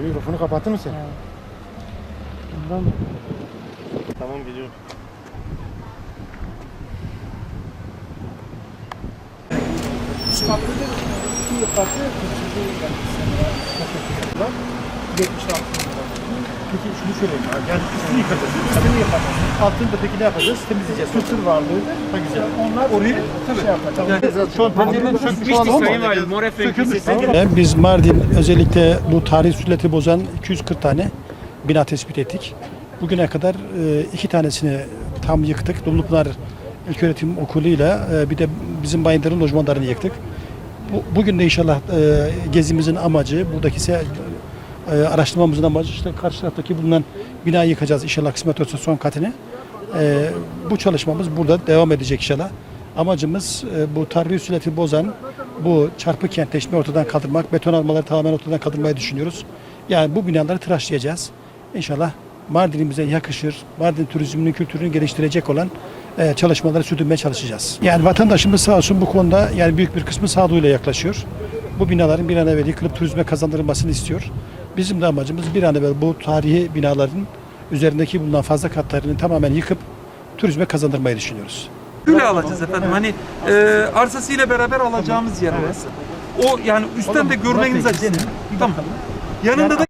Mikrofonu kapattın mı sen? Bundan mı? Tamam geliyorum. Üst katta da iki küçücü var. 76 lira. Peki şunu söyleyeyim. abi, Yani üstünü yıkacağız. Üstünü yapacağız. Altını da peki ne yapacağız? Temizleyeceğiz. Kültür varlığı. Ha güzel. Onlar Orayı şey yapacak. şu an panelden sökmüştük Sayın Valim, mor efendim. Biz Mardin özellikle bu tarih sünneti bozan 240 tane bina tespit ettik. Bugüne kadar e, iki tanesini tam yıktık. Dumlupınar İlköğretim Okulu'yla e, bir de bizim Bayındır'ın lojmanlarını yıktık. Bu, bugün de inşallah e, gezimizin amacı, buradaki e, araştırmamızın amacı işte karşı taraftaki bulunan binayı yıkacağız inşallah kısmet olursa son katını. E, bu çalışmamız burada devam edecek inşallah. Amacımız e, bu tarihi sünneti bozan bu çarpı kentleşme ortadan kaldırmak, beton almaları tamamen ortadan kaldırmayı düşünüyoruz. Yani bu binaları tıraşlayacağız. İnşallah Mardin'imize yakışır, Mardin turizminin kültürünü geliştirecek olan e, çalışmaları sürdürmeye çalışacağız. Yani vatandaşımız sağ olsun bu konuda yani büyük bir kısmı sağduyuyla yaklaşıyor. Bu binaların bir an evvel yıkılıp turizme kazandırılmasını istiyor. Bizim de amacımız bir an evvel bu tarihi binaların üzerindeki bulunan fazla katlarını tamamen yıkıp turizme kazandırmayı düşünüyoruz. Şöyle alacağız efendim. Hani e, arsasıyla beraber alacağımız yer orası. O yani üstten de görmeniz açısından. Tamam. Yanında da